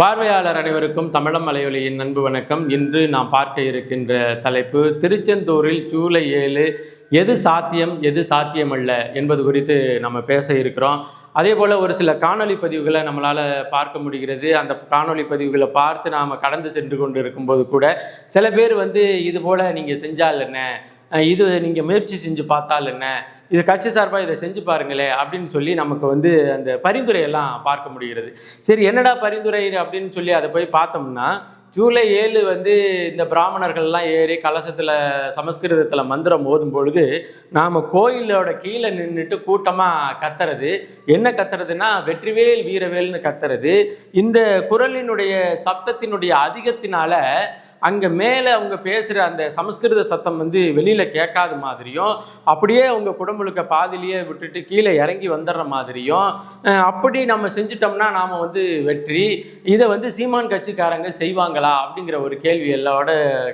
பார்வையாளர் அனைவருக்கும் தமிழம் மலையொலியின் அன்பு வணக்கம். இன்று நாம் பார்க்க இருக்கின்ற தலைப்பு திருச்செந்தூரில் ஜூலை ஏழு எது சாத்தியம் எது சாத்தியமல்ல என்பது குறித்து நம்ம பேச இருக்கிறோம். அதே போல் ஒரு சில காணொலி பதிவுகளை நம்மளால் பார்க்க முடிகிறது. அந்த காணொளி பதிவுகளை பார்த்து நாம் கடந்து சென்று கொண்டு இருக்கும்போது கூட சில பேர் வந்து இது போல் நீங்கள் செஞ்சால் என்ன? இது நீங்கள் முயற்சி செஞ்சு பார்த்தால் என்ன? இது கட்சி சார்பாக இதை செஞ்சு பாருங்களே அப்படின்னு சொல்லி நமக்கு வந்து அந்த பரிந்துரையெல்லாம் பார்க்க முடிகிறது. சரி என்னடா பரிந்துரை அப்படின்னு சொல்லி அதை போய் பார்த்தோம்னா ஜூலை ஏழு வந்து இந்த பிராமணர்கள்லாம் ஏறி கலசத்தில் சமஸ்கிருதத்தில் மந்திரம் ஓதும் பொழுது நாம் கோயிலோட கீழே நின்றுட்டு கூட்டமாக கத்துறது. என்ன கத்துறதுன்னா வெற்றிவேல் வீரவேல்னு கத்துறது. இந்த குரலினுடைய சப்தத்தினுடைய அதிகத்தினால அங்கே மேலே அவங்க பேசுகிற அந்த சமஸ்கிருத சத்தம் வந்து வெளியில் கேட்காத மாதிரியும் அப்படியே அவங்க குடம்புழுக்க பாதிலேயே விட்டுட்டு கீழே இறங்கி வந்துடுற மாதிரியும் அப்படி நம்ம செஞ்சிட்டோம்னா நாம் வந்து வெற்றி. இதை வந்து சீமான் கட்சிக்காரங்க செய்வாங்க. செய்வாங்களா அப்படிங்கிற ஒரு கேள்வி எல்லாரோட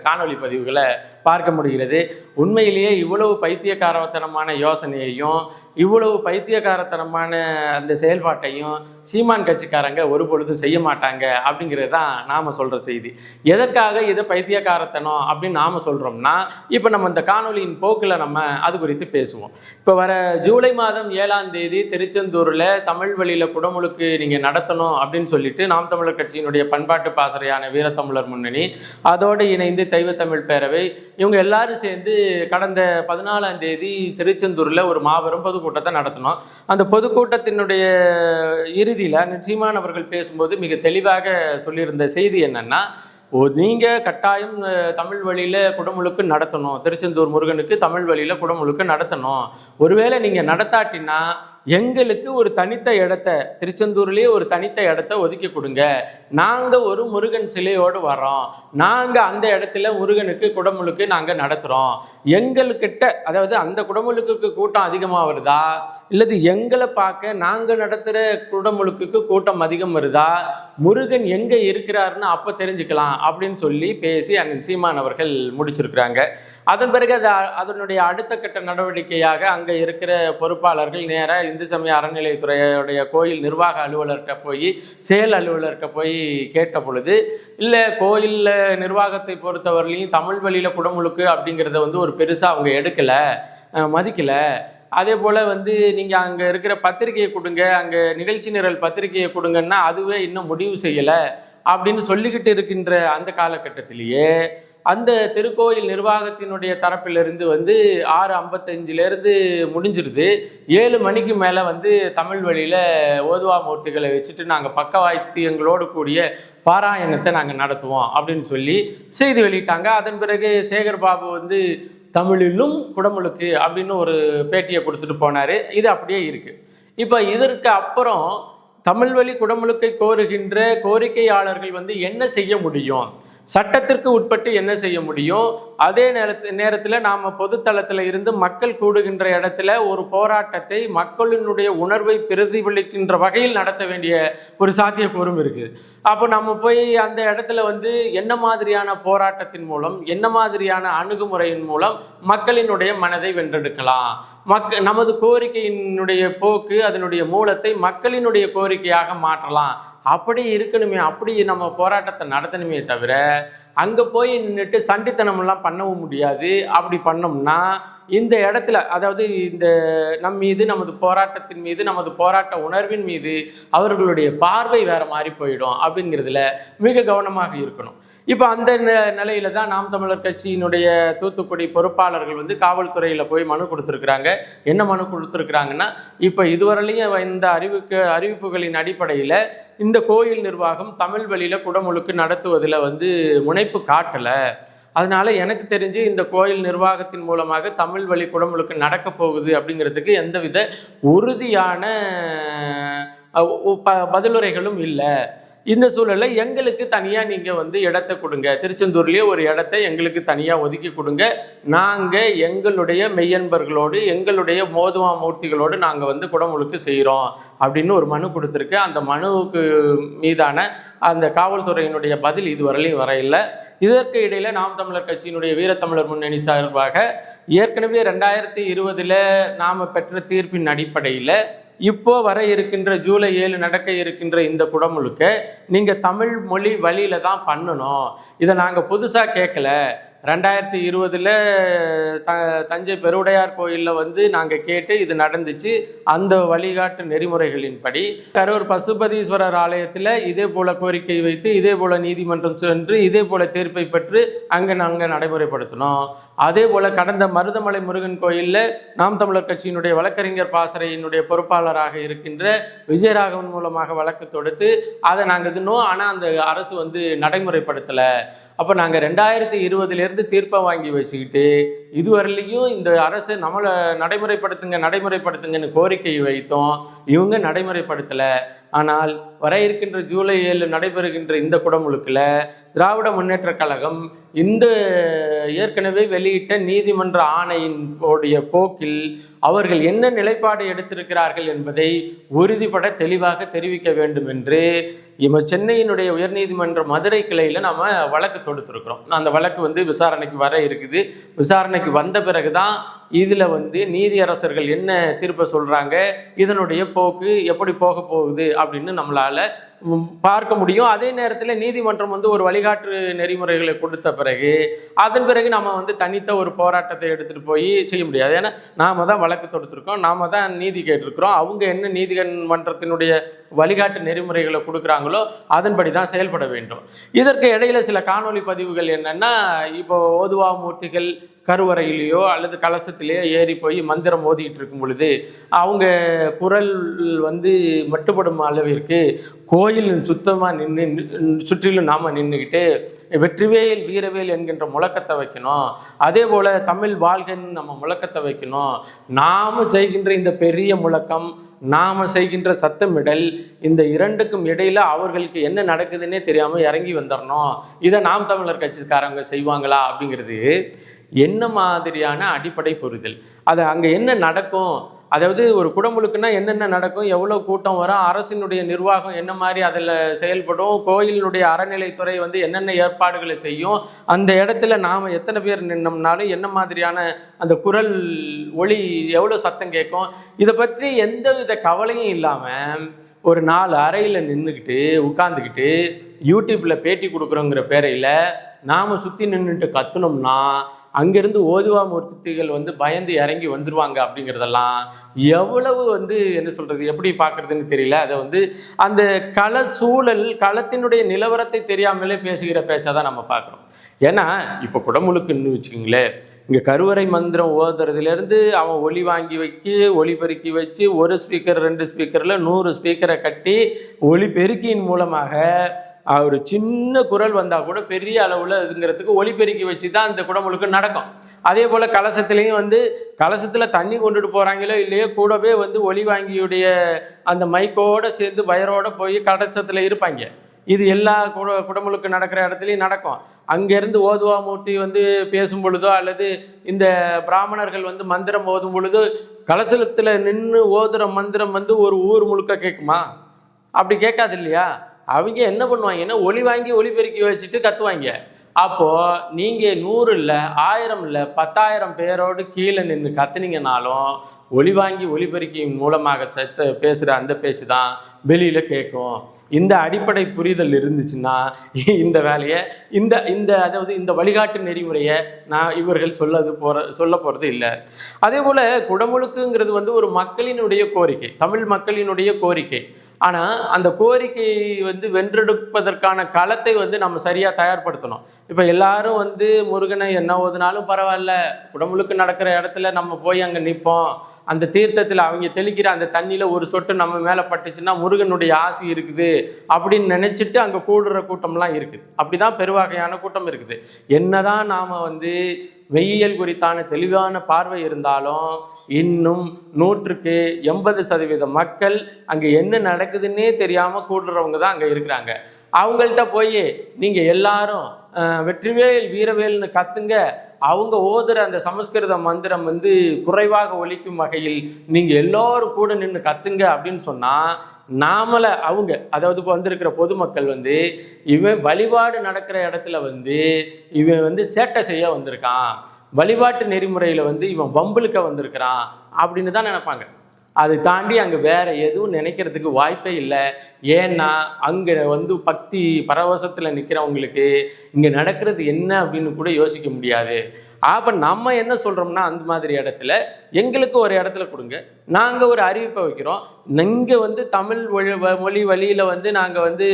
காணொலி பதிவுகளை பார்க்க முடிகிறது. உண்மையிலேயே இவ்வளவு பைத்தியக்காரத்தனமான யோசனையையும் இவ்வளவு பைத்தியக்காரத்தனமான அந்த செயல்பாட்டையும் சீமான் கட்சிக்காரங்க ஒரு பொழுதும் செய்ய மாட்டாங்க அப்படிங்கிறது தான் நாம் சொல்கிற செய்தி. எதற்காக இதை பைத்தியக்காரத்தனம் அப்படின்னு நாம் சொல்கிறோம்னா இப்போ நம்ம இந்த காணொலியின் போக்கில் நம்ம அது குறித்து பேசுவோம். இப்போ வர ஜூலை மாதம் ஏழாம் தேதி திருச்செந்தூரில் தமிழ் வழியில் குடமுழுக்கு நீங்கள் நடத்தணும் அப்படின்னு சொல்லிட்டு நாம் தமிழர் கட்சியினுடைய பண்பாட்டு பாசறையான ஈழத்தமிழர் முன்னணி. அதோடு இணைந்து தெய்வத்தமிழ் பேரவை. இவங்க எல்லாரும் சேர்ந்து கடந்த பதினாலாம் தேதி திருச்செந்தூரில் ஒரு மாபெரும் பொதுக்கூட்டத்தை நடத்தினோம். அந்த பொதுக்கூட்டத்தினுடைய இறுதியில் சீமான் அவர்கள் பேசும்போது மிக தெளிவாக சொல்லியிருந்த செய்தி என்னென்னா ஓ நீங்கள் கட்டாயம் தமிழ் வழியில் குடமுழுக்கு நடத்தணும். திருச்செந்தூர் முருகனுக்கு தமிழ் வழியில் குடமுழுக்கு நடத்தணும். ஒருவேளை நீங்கள் நடத்தாட்டினா எங்களுக்கு ஒரு தனித்த இடத்த திருச்செந்தூர்லேயே ஒரு தனித்த இடத்த ஒதுக்கி கொடுங்க. நாங்கள் ஒரு முருகன் சிலையோடு வரோம் நாங்கள் அந்த இடத்துல முருகனுக்கு குடமுழுக்கு நாங்கள் நடத்துகிறோம் எங்களுக்கிட்ட அதாவது அந்த குடமுழுக்குக்கு கூட்டம் அதிகமாக வருதா? இல்லது எங்களை பார்க்க நாங்கள் நடத்துகிற குடமுழுக்குக்கு கூட்டம் அதிகம் வருதா? முருகன் எங்கே இருக்கிறாருன்னு அப்போ தெரிஞ்சுக்கலாம் அப்படின்னு சொல்லி பேசி அண்ணன் சீமான் அவர்கள் முடிச்சிருக்கிறாங்க. அதன் பிறகு அது அதனுடைய அடுத்த கட்ட நடவடிக்கையாக அங்கே இருக்கிற பொறுப்பாளர்கள் நேராக இந்து சமய அறநிலையத்துறையுடைய கோயில் நிர்வாக அலுவலர்கிட்ட போய் செயல் அலுவலர்கிட்ட போய் கேட்ட பொழுது இல்லை கோயிலில் நிர்வாகத்தை பொறுத்தவரையிலையும் தமிழ் வழியில் குடமுழுக்கு அப்படிங்கிறத வந்து ஒரு பெருசாக அவங்க எடுக்கலை மதிக்கலை. அதே போல் வந்து நீங்கள் அங்கே இருக்கிற பத்திரிகையை கொடுங்க அங்கே நிகழ்ச்சி நிரல் பத்திரிகையை கொடுங்கன்னா அதுவே இன்னும் முடிவு செய்யலை அப்படின்னு சொல்லிக்கிட்டு இருக்கின்ற அந்த காலகட்டத்திலேயே அந்த திருக்கோயில் நிர்வாகத்தினுடைய தரப்பிலிருந்து வந்து ஆறு ஐம்பத்தஞ்சிலேருந்து முடிஞ்சிருது. ஏழு மணிக்கு மேலே வந்து தமிழ் வழியில் ஓதுவா மூர்த்திகளை வச்சுட்டு நாங்கள் பக்க வாத்தியங்களோடு கூடிய பாராயணத்தை நாங்கள் நடத்துவோம் அப்படின்னு சொல்லி செய்தி வெளியிட்டாங்க. அதன் பிறகு சேகர் பாபு வந்து தமிழிலும் குடமுழுக்கு அப்படின்னு ஒரு பேட்டியை கொடுத்துட்டு போனார். இது அப்படியே இருக்குது இப்போ இதற்கு அப்புறம் தமிழ் வழி குடமுழுக்கை கோருகின்ற கோரிக்கையாளர்கள் வந்து என்ன செய்ய முடியும்? சட்டத்திற்கு உட்பட்டு என்ன செய்ய முடியும்? அதே நேரத்து நேரத்தில் நாம் பொதுத்தளத்தில் இருந்து மக்கள் கூடுகின்ற இடத்துல ஒரு போராட்டத்தை மக்களினுடைய உணர்வை பிரதிபலிக்கின்ற வகையில் நடத்த வேண்டிய ஒரு சாத்தியக்கூறும் இருக்குது அப்போ நம்ம போய் அந்த இடத்துல வந்து என்ன மாதிரியான போராட்டத்தின் மூலம் என்ன மாதிரியான அணுகுமுறையின் மூலம் மக்களினுடைய மனதை வென்றெடுக்கலாம்? மக்க நமது கோரிக்கையினுடைய போக்கு அதனுடைய மூலத்தை மக்களினுடைய கோரிக்கையாக மாற்றலாம். அப்படி இருக்கணுமே அப்படி நம்ம போராட்டத்தை நடத்தணுமே தவிர அங்கே போய் நின்றுட்டு சண்டித்தனமெல்லாம் பண்ணவும் முடியாது. அப்படி பண்ணோம்னா இந்த இடத்துல அதாவது இந்த நம் மீது நமது போராட்டத்தின் மீது நமது போராட்ட உணர்வின் மீது அவர்களுடைய பார்வை வேற மாதிரி போயிடும் அப்படிங்கிறதுல மிக கவனமாக இருக்கணும். இப்போ அந்த நிலையில தான் நாம் தமிழர் கட்சியினுடைய தூத்துக்குடி பொறுப்பாளர்கள் வந்து காவல்துறையில் போய் மனு கொடுத்துருக்குறாங்க. என்ன மனு கொடுத்துருக்குறாங்கன்னா இப்போ இதுவரையிலையும் இந்த அறிவிக்க அறிவிப்புகளின் அடிப்படையில் இந்த கோயில் நிர்வாகம் தமிழ் வழியில் குடமுழுக்கு நடத்துவதில் வந்து முனை இணைப்பு காட்டலை. அதனால எனக்கு தெரிஞ்சு இந்த கோயில் நிர்வாகத்தின் மூலமாக தமிழ் வழி குடமுழுக்கு நடக்க போகுது அப்படிங்கிறதுக்கு எந்தவித உறுதியான ப- பதிலுரைகளும் இல்லை. இந்த சூழலில் எங்களுக்கு தனியாக நீங்கள் வந்து இடத்த கொடுங்க. திருச்செந்தூர்லேயே ஒரு இடத்த எங்களுக்கு தனியாக ஒதுக்கி கொடுங்க. நாங்கள் எங்களுடைய மெய்யன்பர்களோடு எங்களுடைய மோதுவா மூர்த்திகளோடு நாங்கள் வந்து குடமுழுக்கு செய்கிறோம் அப்படின்னு ஒரு மனு கொடுத்துருக்கு. அந்த மனுவுக்கு மீதான அந்த காவல்துறையினுடைய பதில் இதுவரையிலையும் வரையில்லை இதற்கு இடையில நாம் தமிழர் கட்சியினுடைய வீரத்தமிழர் முன்னணி சார்பாக ஏற்கனவே ரெண்டாயிரத்தி இருபதில் நாம் பெற்ற தீர்ப்பின் அடிப்படையில் இப்போ வர இருக்கின்ற ஜூலை ஏழு நடக்க இருக்கின்ற இந்த குடமுழுக்க நீங்கள் தமிழ் மொழி வழியில தான் பண்ணணும். இதை நாங்கள் புதுசாக கேட்கல ரெண்டாயிரத்தி இருபதில் த தஞ்சை பெருவுடையார் கோயிலில் வந்து நாங்கள் கேட்டு இது நடந்துச்சு. அந்த வழிகாட்டு நெறிமுறைகளின்படி கரூர் பசுபதீஸ்வரர் ஆலயத்தில் இதே போல கோரிக்கை வைத்து இதே போல நீதிமன்றம் சென்று இதே போல தீர்ப்பை பெற்று அங்கே நாங்கள் நடைமுறைப்படுத்தினோம். அதே போல் கடந்த மருதமலை முருகன் கோயிலில் நாம் தமிழர் கட்சியினுடைய வழக்கறிஞர் பாசறையினுடைய பொறுப்பாளராக இருக்கின்ற விஜயராகவன் மூலமாக வழக்கு தொடுத்து அதை நாங்கள் தின்னோம். ஆனால் அந்த அரசு வந்து நடைமுறைப்படுத்தலை. அப்போ நாங்கள் ரெண்டாயிரத்தி இருபதுலேருந்து தீர்ப்பை வாங்கி வச்சுக்கிட்டு இதுவரையிலையும் இந்த அரசு நம்மளை நடைமுறைப்படுத்துங்க நடைமுறைப்படுத்துங்கன்னு கோரிக்கை வைத்தோம். இவங்க நடைமுறைப்படுத்தலை. ஆனால் வர இருக்கின்ற ஜூலை ஏழு நடைபெறுகின்ற இந்த குடமுழுக்கில் திராவிட முன்னேற்றக் கழகம் இந்த ஏற்கனவே வெளியிட்ட நீதிமன்ற ஆணையின் உடைய போக்கில் அவர்கள் என்ன நிலைப்பாடு எடுத்திருக்கிறார்கள் என்பதை உறுதிப்பட தெளிவாக தெரிவிக்க வேண்டும் என்று இவ சென்னையினுடைய உயர்நீதிமன்ற மதுரை கிளையில் நம்ம வழக்கு தொடுத்திருக்கிறோம். அந்த வழக்கு வந்து விசாரணைக்கு வர இருக்குது. விசாரணைக்கு வந்த பிறகு தான் இதில் வந்து நீதியரசர்கள் என்ன தீர்ப்பை சொல்கிறாங்க இதனுடைய போக்கு எப்படி போக போகுது அப்படின்னு நம்மளால் பார்க்க முடியும். அதே நேரத்தில் நீதிமன்றம் வந்து ஒரு வழிகாட்டு நெறிமுறைகளை கொடுத்த பிறகு அதன் பிறகு நம்ம வந்து தனித்த ஒரு போராட்டத்தை எடுத்துகிட்டு போய் செய்ய முடியாது. ஏன்னா நாம் தான் வழக்கு தொடுத்திருக்கோம். நாம தான் நீதி கேட்டிருக்கிறோம். அவங்க என்ன நீதிமன்றத்தினுடைய வழிகாட்டு நெறிமுறைகளை கொடுக்குறாங்களோ அதன்படி தான் செயல்பட வேண்டும். இதற்கு இடையில சில காணொலி பதிவுகள் என்னென்னா இப்போ ஓதுவா மூர்த்திகள் கருவறையிலேயோ அல்லது கலசத்திலேயோ ஏறி போய் மந்திரம் ஓதிக்கிட்டு இருக்கும் பொழுது அவங்க குரல் வந்து மட்டுப்படும் அளவிற்கு கோயில் சுத்தமாக நின்று சுற்றிலும் நாம் நின்றுக்கிட்டு வெற்றிவேல் வீரவேல் என்கின்ற முழக்கத்தை வைக்கணும். அதே போல் தமிழ் வாழ்கன்னு நம்ம முழக்கத்தை வைக்கணும். நாம் செய்கின்ற இந்த பெரிய முழக்கம் நாம் செய்கின்ற சத்தமிடல் இந்த இரண்டுக்கும் இடையில அவர்களுக்கு என்ன நடக்குதுன்னே தெரியாமல் இறங்கி வந்துடணும் இதை நாம் தமிழர் கட்சிக்காரங்க செய்வாங்களா அப்படிங்கிறது என்ன மாதிரியான அடிப்படை புரிதல்? அது அங்கே என்ன நடக்கும்? அதாவது ஒரு குடமுழுக்குன்னா என்னென்ன நடக்கும்? எவ்வளோ கூட்டம் வரும்? அரசினுடைய நிர்வாகம் என்ன மாதிரி அதில் செயல்படும்? கோயிலினுடைய அறநிலைத்துறை வந்து என்னென்ன ஏற்பாடுகளை செய்யும்? அந்த இடத்துல நாம் எத்தனை பேர் நின்னோம்னாலும் என்ன மாதிரியான அந்த குரல் ஒளி எவ்வளோ சத்தம் கேட்கும்? இதை பற்றி எந்தவித கவலையும் இல்லாமல் ஒரு நாலு அறையில் நின்றுக்கிட்டு உட்காந்துக்கிட்டு யூடியூப்பில் பேட்டி கொடுக்குறோங்கிற பேரையில் நாம் சுற்றி நின்றுட்டு கத்துனோம்னா அங்கேருந்து ஓதுவா மூர்த்திகள் வந்து பயந்து இறங்கி வந்துருவாங்க அப்படிங்கிறதெல்லாம் எவ்வளவு வந்து என்ன சொல்கிறது எப்படி பார்க்குறதுன்னு தெரியல. அதை வந்து அந்த கள சூழல் களத்தினுடைய நிலவரத்தை தெரியாமலே பேசுகிற பேச்சாக தான் நம்ம பார்க்குறோம். ஏன்னா இப்போ குடமுழுக்குன்னு வச்சுக்கோங்களேன் இங்கே கருவறை மந்திரம் ஓதுறதுலேருந்து அவன் ஒலி வாங்கி வைக்கி ஒலி பெருக்கி வச்சு ஒரு ஸ்பீக்கர் ரெண்டு ஸ்பீக்கரில் நூறு ஸ்பீக்கரை கட்டி ஒலி பெருக்கியின் மூலமாக ஒரு சின்ன குரல் வந்தால் கூட பெரிய அளவில் இதுங்கிறதுக்கு ஒலிபெருக்கி வச்சு தான் இந்த குடமுழுக்கு நடக்கும். அதே போல் கலசத்துலேயும் வந்து கலசத்தில் தண்ணி கொண்டுட்டு போகிறாங்களோ இல்லையோ கூடவே வந்து ஒலி வாங்கியுடைய அந்த மைக்கோடு சேர்ந்து வயரோடு போய் கலசத்தில் இருப்பாங்க. இது எல்லா குட குடமுழுக்கு நடக்கிற இடத்துலையும் நடக்கும். அங்கேருந்து ஓதுவா மூர்த்தி வந்து பேசும் பொழுதோ அல்லது இந்த பிராமணர்கள் வந்து மந்திரம் ஓதும் பொழுது கலசத்தில் நின்று ஓதுற மந்திரம் வந்து ஒரு ஊர் முழுக்க கேட்குமா அப்படி கேட்காது இல்லையா? அவங்க என்ன பண்ணுவாங்கன்னா ஒளி வாங்கி ஒளி பெருக்கி வச்சுட்டு கத்துவாங்க. அப்போ நீங்க நூறு இல்லை ஆயிரம் இல்லை பத்தாயிரம் பேரோடு கீழே நின்று கத்துனீங்கனாலும் ஒளி வாங்கி ஒளிபெருக்கியின் மூலமாக சத்த பேசுகிற அந்த பேச்சு தான் வெளியில் கேட்கும். இந்த அடிப்படை புரிதல் இருந்துச்சுன்னா இந்த வேலையை இந்த இந்த அதாவது இந்த வழிகாட்டு நெறிமுறையை நான் இவர்கள் சொல்லது போகிற சொல்ல போகிறது இல்லை. அதே போல் குடமுழுக்குங்கிறது வந்து ஒரு மக்களினுடைய கோரிக்கை தமிழ் மக்களினுடைய கோரிக்கை. ஆனால் அந்த கோரிக்கையை வந்து வென்றெடுப்பதற்கான களத்தை வந்து நம்ம சரியாக தயார்படுத்தணும். இப்போ எல்லாரும் வந்து முருகனை என்ன ஓதுனாலும் பரவாயில்ல. உடம்புக்கு நடக்கிற இடத்துல நம்ம போய் அங்கே நிற்போம் அந்த தீர்த்தத்தில் அவங்க தெளிக்கிற அந்த தண்ணியில் ஒரு சொட்டு நம்ம மேலே பட்டுச்சுன்னா முருகனுடைய ஆசி இருக்குது. அப்படின்னு நினச்சிட்டு அங்கே கூடுற கூட்டம்லாம் இருக்குது அப்படி தான் பெருவகையான கூட்டம் இருக்குது. என்னதான் நாம் வந்து மெய்யியல் குறித்தான தெளிவான பார்வை இருந்தாலும் இன்னும் நூற்றுக்கு எண்பது சதவீத மக்கள் அங்கே என்ன நடக்குதுன்னே தெரியாமல் கூடுறவங்க தான் அங்கே இருக்கிறாங்க. அவங்கள்ட்ட போய் நீங்கள் எல்லாரும் வெற்றிவேல் வீரவேல்னு கத்துங்க அவங்க ஓதுற அந்த சமஸ்கிருத மந்திரம் வந்து குறைவாக ஒழிக்கும் வகையில் நீங்கள் எல்லோரும் கூட நின்று கத்துங்க அப்படின்னு சொன்னால் நாமளை அவங்க அதாவது இப்போ வந்திருக்கிற பொதுமக்கள் வந்து இவன் வழிபாடு நடக்கிற இடத்துல வந்து இவன் வந்து சேட்டை செய்ய வந்திருக்கான் வழிபாட்டு நெறிமுறையில் வந்து இவன் பம்புலுக்க வந்திருக்கிறான் அப்படின்னு தான் நினைப்பாங்க. அதை தாண்டி அங்கே வேற எதுவும் நினைக்கிறதுக்கு வாய்ப்பே இல்லை. ஏன்னா அங்கே வந்து பக்தி பரவசத்தில் நிற்கிறவங்களுக்கு இங்கே நடக்கிறது என்ன அப்படின்னு கூட யோசிக்க முடியாது. அப்போ நம்ம என்ன சொல்கிறோம்னா அந்த மாதிரி இடத்துல எங்களுக்கு ஒரு இடத்துல கொடுங்க. நாங்கள் ஒரு அறிவிப்பை வைக்கிறோம். இங்கே வந்து தமிழ் வ- மொழி வழியில் வந்து நாங்கள் வந்து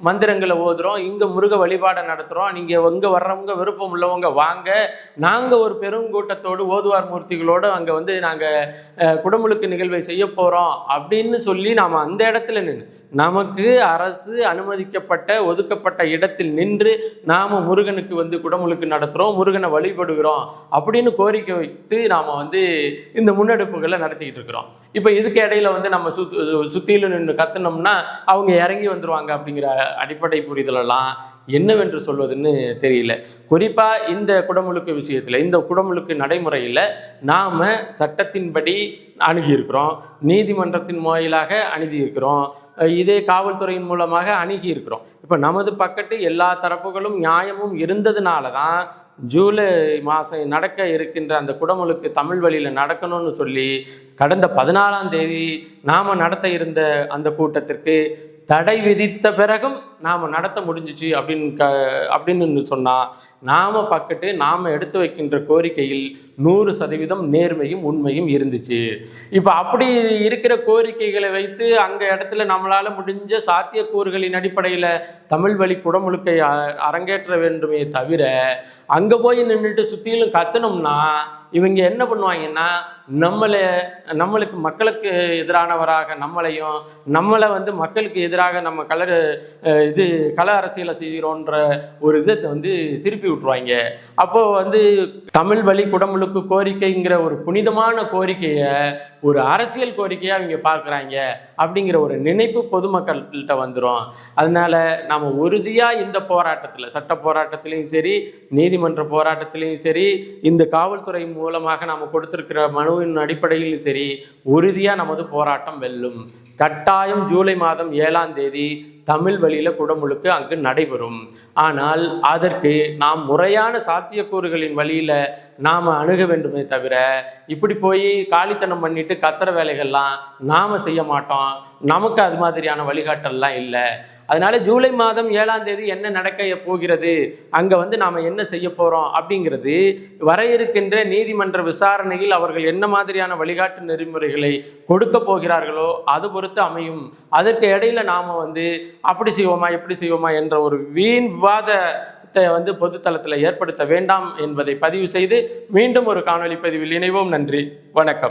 மந்திரங்களை ஓதுறோம். இங்கே முருக வழிபாடை நடத்துகிறோம் நீங்கள் இங்கே வர்றவங்க விருப்பம் உள்ளவங்க வாங்க. நாங்கள் ஒரு பெருங்கூட்டத்தோடு ஓதுவார் மூர்த்திகளோடு அங்கே வந்து நாங்கள் குடமுழுக்கு நிகழ்வை செய்ய போகிறோம் அப்படின்னு சொல்லி நாம் அந்த இடத்துல நின்று நமக்கு அரசு அனுமதிக்கப்பட்ட ஒதுக்கப்பட்ட இடத்தில் நின்று நாம் முருகனுக்கு வந்து குடமுழுக்கு நடத்துகிறோம் முருகனை வழிபடுகிறோம் அப்படின்னு கோரிக்கை வைத்து நாம் வந்து இந்த முன்னெடுப்புகளை நடத்திக்கிட்டு இருக்கிறோம். இப்போ இதுக்கு இடையில வந்து நம்ம சுத் சுற்றிலும் நின்று கத்துனோம்னா அவங்க இறங்கி வந்துருவாங்க அப்படிங்கிற அடிப்படை புரிதலெல்லாம் என்னவென்று சொல்வதுன்னு தெரியல. குறிப்பாக இந்த குடமுழுக்கு விஷயத்தில் இந்த குடமுழுக்கு நடைமுறையில் நாம் சட்டத்தின்படி அணுகியிருக்கிறோம். நீதிமன்றத்தின் வாயிலாக அணுகியிருக்கிறோம். இதே காவல்துறையின் மூலமாக அணுகியிருக்கிறோம். இப்போ நமது பக்கத்து எல்லா தரப்புகளும் நியாயமும் இருந்ததுனால தான் ஜூலை மாதம் நடக்க இருக்கின்ற அந்த குடமுழுக்கு தமிழ் வழியில் நடக்கணும்னு சொல்லி கடந்த பதினாலாம் தேதி நாம் நடத்த இருந்த அந்த கூட்டத்திற்கு தடை விதித்த பிறகும் நாம் நடத்த முடிஞ்சிச்சு அப்படின்னு க அப்படின்னு சொன்னால் நாம் பக்கத்து நாம் எடுத்து வைக்கின்ற கோரிக்கையில் நூறு சதவீதம் நேர்மையும் உண்மையும் இருந்துச்சு. இப்போ அப்படி இருக்கிற கோரிக்கைகளை வைத்து அங்கே இடத்துல நம்மளால் முடிஞ்ச சாத்தியக்கூறுகளின் அடிப்படையில் தமிழ் வழி குடமுழுக்கை அ- அரங்கேற்ற வேண்டுமே தவிர அங்கே போய் நின்றுட்டு சுற்றிலும் கத்தணும்னா இவங்க என்ன பண்ணுவாங்கன்னா நம்மளை நம்மளுக்கு மக்களுக்கு எதிரானவராக நம்மளையும் நம்மளை வந்து மக்களுக்கு எதிராக நம்ம கலர் இது கல அரசியலை செய்கிறோன்ற ஒரு இதை வந்து திருப்பி விட்டுருவாங்க. அப்போது வந்து தமிழ் வழி குடமுழுக்கு கோரிக்கைங்கிற ஒரு புனிதமான கோரிக்கையை ஒரு அரசியல் கோரிக்கையாக அவங்க பார்க்குறாங்க அப்படிங்கிற ஒரு நினைப்பு பொதுமக்கள்கிட்ட வந்துடும் அதனால் நாம் உறுதியாக இந்த போராட்டத்தில் சட்ட போராட்டத்திலையும் சரி நீதிமன்ற போராட்டத்திலையும் சரி இந்த காவல்துறை மூலமாக நாம் மனு அனுபவின் அடிப்படையிலும் சரி உறுதியாக நமது போராட்டம் வெல்லும். கட்டாயம் ஜூலை மாதம் ஏழாம் தேதி தமிழ் வழியில் குடமுழுக்கு அங்கு நடைபெறும். ஆனால் அதற்கு நாம் முறையான சாத்தியக்கூறுகளின் வழியில் நாம் அணுக வேண்டுமே தவிர இப்படி போய் காலித்தனம் பண்ணிட்டு கத்துற வேலைகள்லாம் நாம் செய்ய மாட்டோம். நமக்கு அது மாதிரியான வழிகாட்டல்லாம் இல்லை. அதனால ஜூலை மாதம் ஏழாம் தேதி என்ன நடக்க போகிறது அங்கே வந்து நாம் என்ன செய்ய போகிறோம் அப்படிங்கிறது வர இருக்கின்ற நீதிமன்ற விசாரணையில் அவர்கள் என்ன மாதிரியான வழிகாட்டு நெறிமுறைகளை கொடுக்க போகிறார்களோ அது பொறுத்து அமையும். அதற்கு இடையில நாம் வந்து அப்படி செய்வோமா எப்படி செய்வோமா என்ற ஒரு வீண் விவாதத்தை வந்து பொதுத்தளத்தில் ஏற்படுத்த வேண்டாம் என்பதை பதிவு செய்து மீண்டும் ஒரு காணொளி பதிவில் இணைவோம். நன்றி. வணக்கம்.